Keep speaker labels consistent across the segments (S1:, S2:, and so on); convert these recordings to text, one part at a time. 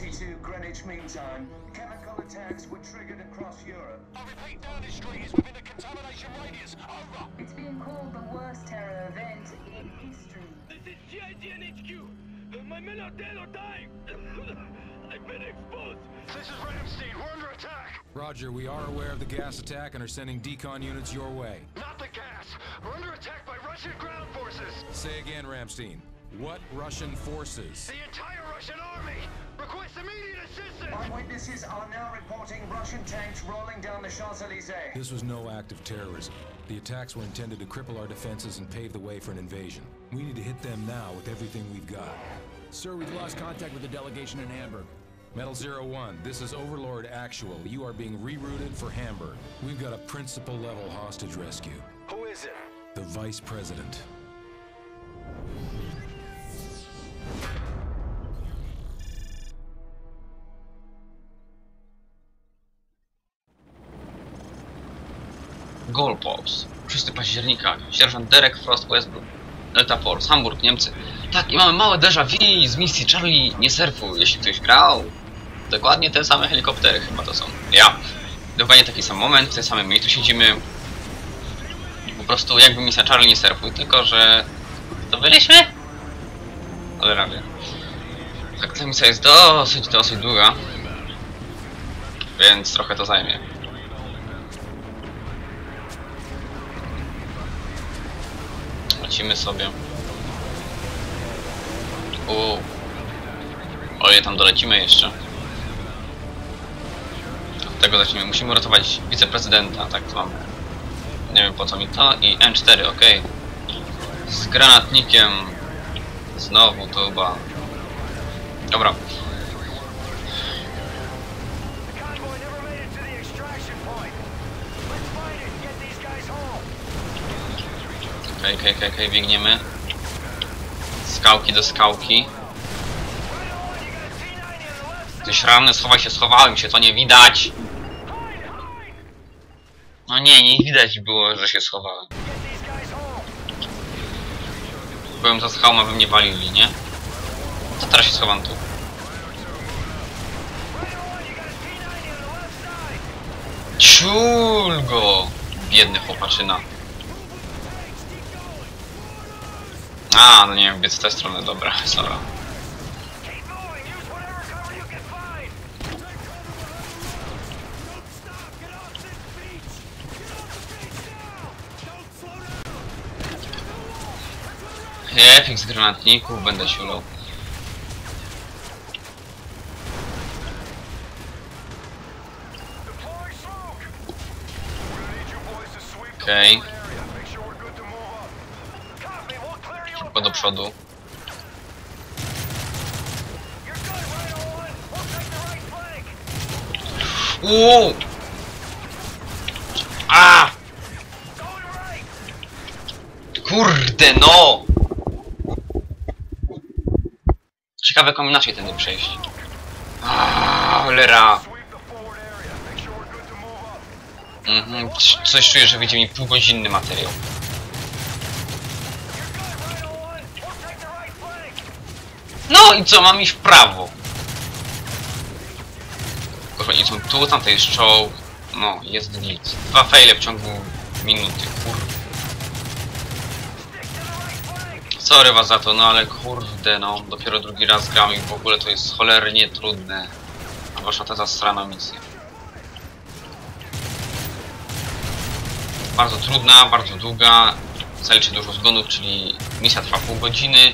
S1: 22 Greenwich Mean Time. Chemical attacks were triggered across Europe.
S2: I repeat, Downing Street is within a contamination radius. Over.
S3: It's being called the worst terror event in history.
S4: This is GIGN HQ. My men are dead or dying. I've been exposed.
S2: This is Ramstein. We're under attack.
S5: Roger, we are aware of the gas attack and are sending decon units your way.
S2: Not the gas. We're under attack by Russian ground forces.
S5: Say again, Ramstein. What Russian forces?
S2: The entire Russian army. Request immediate assistance.
S1: Eyewitnesses are now reporting Russian tanks rolling down the Champs-Elysees.
S5: This was no act of terrorism. The attacks were intended to cripple our defenses and pave the way for an invasion. We need to hit them now with everything we've got.
S6: Sir, we've lost contact with the delegation in Hamburg.
S5: Metal Zero One, this is Overlord Actual. You are being rerouted for Hamburg. We've got a principal level hostage rescue.
S2: Who is it?
S5: The Vice President.
S7: Goalpost. 6 października. Sierżant Derek Frost Westbrook. Delta Force. Hamburg, Niemcy. Tak, i mamy małe déjà vu z misji Charlie Nie Surfuj, jeśli ktoś grał. Dokładnie te same helikoptery chyba to są. Ja. Dokładnie taki sam moment, w tym samym miejscu siedzimy. Po prostu jakby misja Charlie Nie Surfuj, tylko że... To byliśmy? Ale rawie. Tak, ta misja jest dosyć, dosyć długa. Więc trochę to zajmie. Lecimy sobie. Uuu. O ile tam dolecimy jeszcze. Od tego zacznijmy. Musimy uratować wiceprezydenta, tak to mamy. Nie wiem po co mi to. I N4, ok. Z granatnikiem. Znowu to chyba. Dobra. Okej, okej, okej, okej, biegniemy. Skałki do skałki.
S4: Right on, you got a T90 on the left side.
S7: Tyś ranny, schowaj się, schowałem się, to nie widać. No nie, nie widać było, że się schowałem. Byłem za schałma, by mnie walili, nie? To teraz się schowam tu.
S4: Right on, you got a T90 on the left side.
S7: Ciul go! Biedny chłopaczyna. A, no nie wiem, biec w tę stronę, dobra,
S4: find.
S7: Epik z granatników, będę siulał.
S4: Deploy smoke.
S7: Do przodu. Uuu! A! Kurde no! Ciekawe kombinacje tędy przejść. Cholera! Mhm, coś czuję, że wyjdzie mi półgodzinny materiał. No i co, mam iść w prawo. Kurwa, nie są tu, tamte jest czołg. No, jest nic. Dwa fejle w ciągu minuty, kur...
S4: Stick to the right flank.
S7: Sorry was za to, no ale kurde, no. Dopiero drugi raz gram i w ogóle to jest cholernie trudne. A wasza ta zastrana misja. Bardzo trudna, bardzo długa. Zaliczy dużo zgonów, czyli misja trwa pół godziny.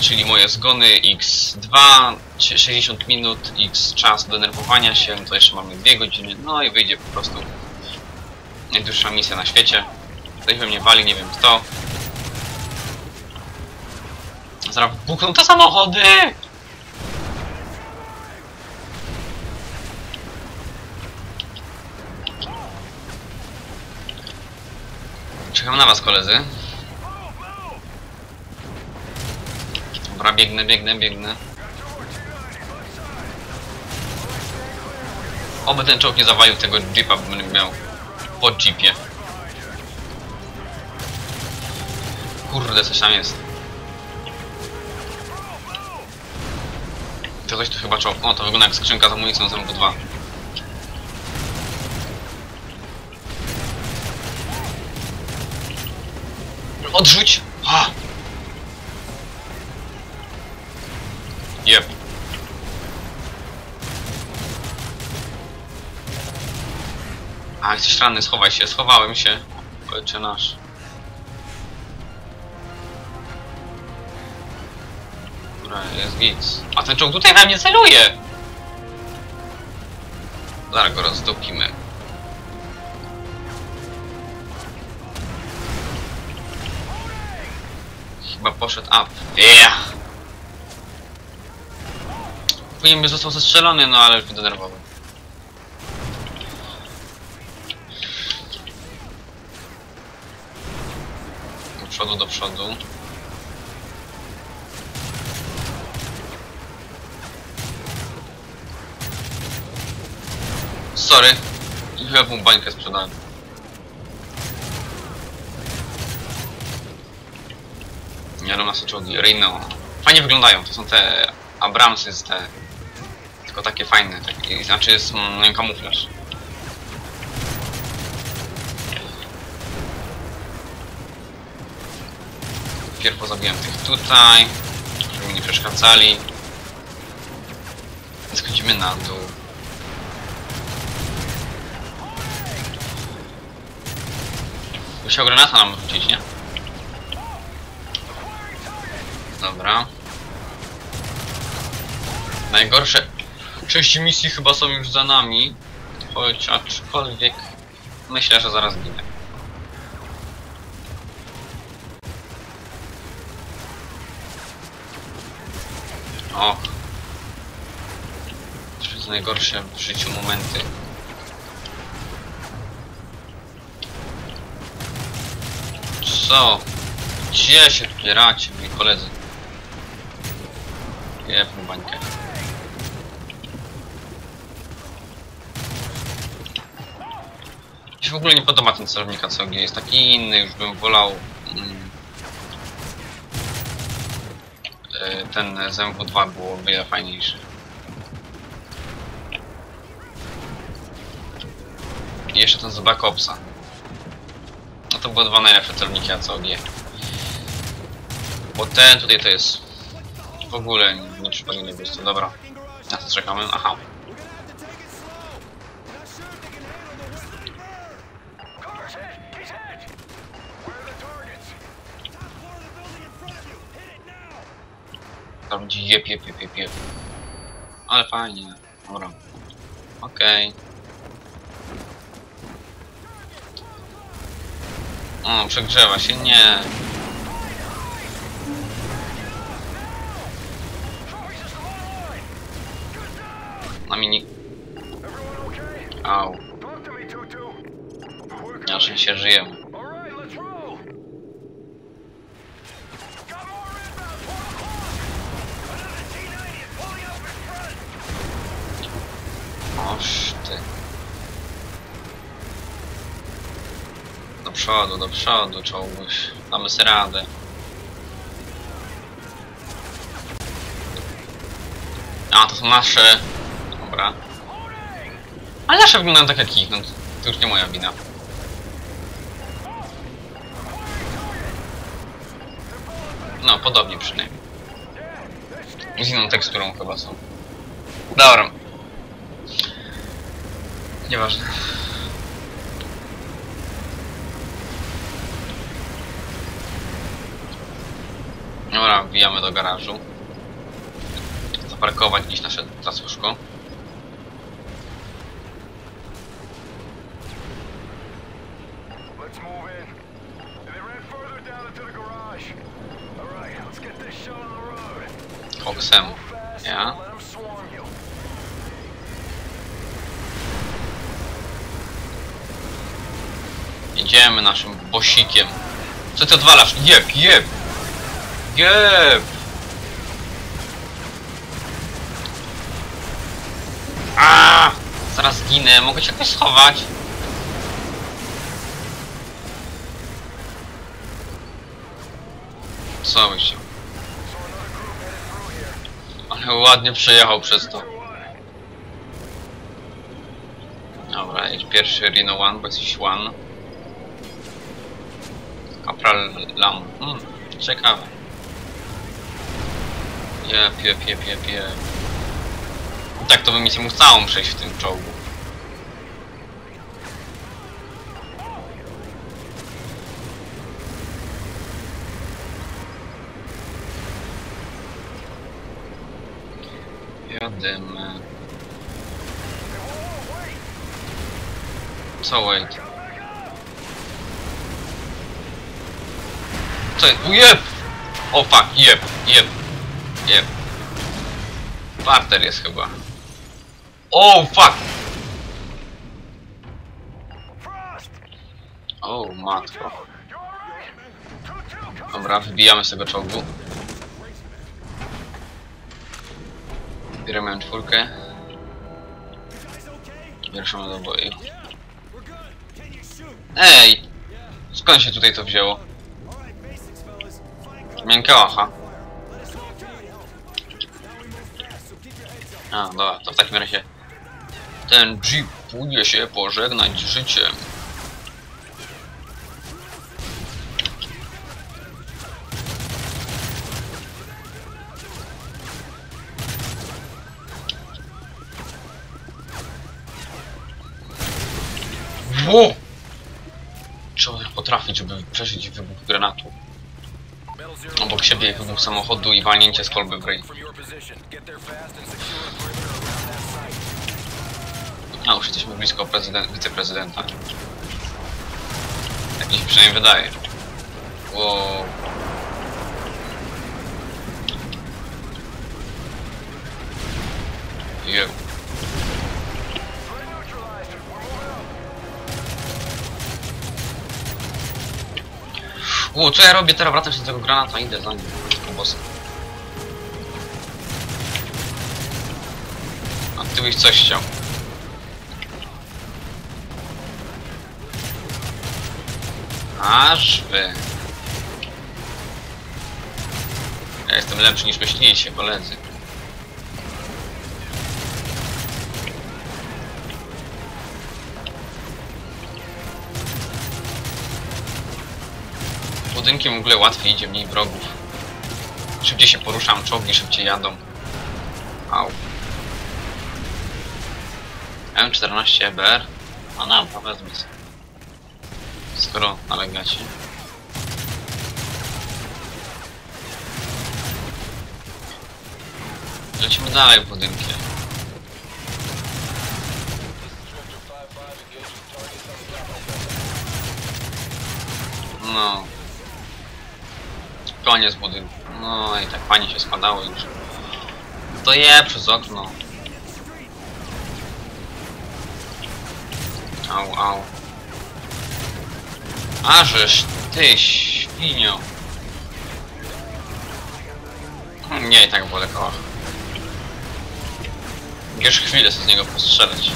S7: Czyli moje zgony x2, czy 60 minut, x czas denerwowania się, to jeszcze mamy 2 godziny, no i wyjdzie po prostu najdłuższa misja na świecie. Ktoś we mnie wali, nie wiem kto. Zaraz buchną te samochody! Czekam na was koledzy. Dobra, biegnę, biegnę, biegnę. Oby ten czołg nie zawalił tego jeepa, bo miał po jeepie. Kurde, coś tam jest. To coś tu chyba czołg. O, to wygląda jak skrzynka z amunicją z MW2. Odrzuć! A! A, jesteś ranny, schowaj się, schowałem się. Ojcze nasz. Dobra, jest git. A ten czołg tutaj we mnie celuje! Zaraz go rozdupimy. Chyba poszedł up. Yeah! Powinien został zestrzelony, no ale już mnie denerwował. Do przodu, do przodu. Sorry. Chyba mu bańkę sprzedałem. Nie wiem na co czołgi. Fajnie wyglądają. To są te Abramsy te. Tylko takie fajne. Takie, znaczy jest mm, kamuflaż. Pierw pozabiłem tych tutaj, żeby mi nie przeszkadzali. Schodzimy na dół. Musiał granata nam rzucić, nie? Dobra. Najgorsze części misji chyba są już za nami. Choć aczkolwiek myślę, że zaraz ginę. To są najgorsze w życiu momenty. Co? Gdzie się wspieracie, moi koledzy? Jebną bańkę. Mi się w ogóle nie podoba ten celownik ACOG, jest taki inny, już bym wolał mm, ten z MW2 było wiele fajniejszy. I jeszcze ten z Black Opsa. No to były dwa najlepsze celowniki ACOG. Bo ten tutaj to jest w ogóle nie jest. Dobra. Na co czekamy? Aha. Tam gdzie jep, jep, jep, jep, jep. Ale fajnie. Dobra. Okej. O, przegrzewa się. Nie. Na mini...
S4: Okay?
S7: Au. Czym się żyjemy. Oż ty. Do przodu, do przodu, czołguś. Damy sobie radę. A, to są nasze. Dobra. Ale nasze wyglądają tak jak ich, no to już nie moja wina. No, podobnie przynajmniej. Z inną teksturą chyba są. Dobra. Nieważne. Dobra, wbijamy do garażu. Zaparkować gdzieś nasze zasłużko.
S4: Let's move
S7: Jedziemy naszym bosikiem. Co ty odwalasz? Jeb, jeb! Jeb! A! Zaraz zginę, mogę cię jakoś schować? Co
S4: here.
S7: Ale Ładnie przejechał przez to. Dobra, jest pierwszy Rhino One, bo jesteś One. Capral Lam. Hmm, ciekawe. Jep, jep, jep, jep, jep. Tak, to bym misję mógł całą przejść w tym czołgu. Jadymy. Co wait? Co? Jeb! O fuck, jeb, jeb, jeb. Parter jest chyba. O fuck! O matko. Dobra, wybijamy z tego czołgu. Bierzemy czwórkę. Pierwszą do boju. Ej! Skąd się tutaj to wzięło? Miękkałacha. A, dobra, to w takim razie ten jeep pójdzie się pożegnać z życiem. Wo! Trzeba potrafić, żeby przeżyć wybuch granatu. Obok siebie wybuch samochodu i walnięcie z kolby w ryj. A, już jesteśmy blisko prezydent, wiceprezydenta. Tak mi się przynajmniej wydaje. Wow. U, co ja robię teraz? Wracam się do tego granata, idę za nim. Bossem. A ty byś coś chciał. Aż wy. Ja jestem lepszy niż myśleliście, koledzy. Budynkiem w ogóle łatwiej idzie, mniej wrogów. Szybciej się poruszam, czołgi szybciej jadą. Au. M14 EBR? No dobra, wezmę sobie. Skoro nalegacie. Lecimy dalej budynkiem. No. Koniec budynku. No i tak fajnie się spadało już. To je przez okno. Au, au. Ażeż ty świnio. Hmm, Nie, i tak wolę koła. Już chwilę sobie z niego postrzelać.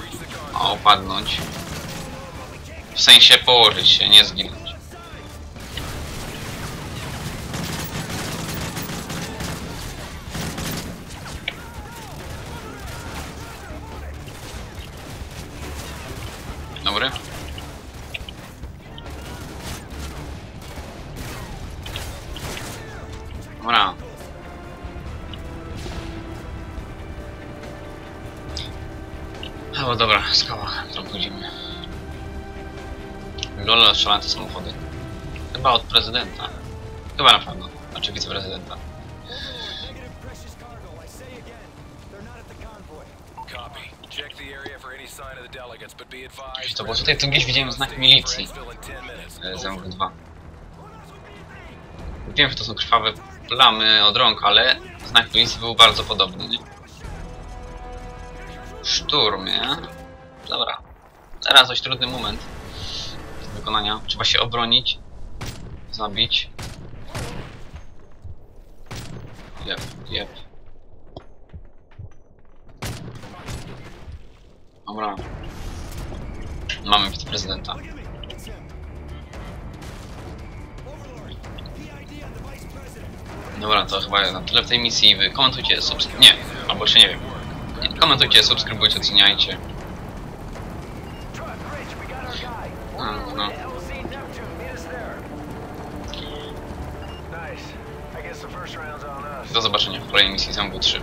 S2: Reached the con?
S7: A opadnąć. W sensie położyć się, nie zginąć. Dobry. Dobra. O, dobra, skała, którą chodzimy. Lola strzelające samochody. Chyba od prezydenta. Chyba na pewno. Znaczy wiceprezydenta. To było tutaj, tu gdzieś widziałem znak milicji.
S2: Transfill in 10 minutes.
S7: e, z MW2. Wiem, że to są krwawe plamy od rąk, ale znak milicji był bardzo podobny, nie? Szturm, nie? Dobra. Teraz dość trudny moment do wykonania. Trzeba się obronić, zabić. Jep, jep. Dobra. Mamy wiceprezydenta. Dobra, to chyba na tyle w tej misji. Wy komentujcie, subskryb... Nie, albo jeszcze nie wiem. Komentujcie, subskrybujcie, oceniajcie. No, no. Do zobaczenia w kolejnej misji Zambu 3.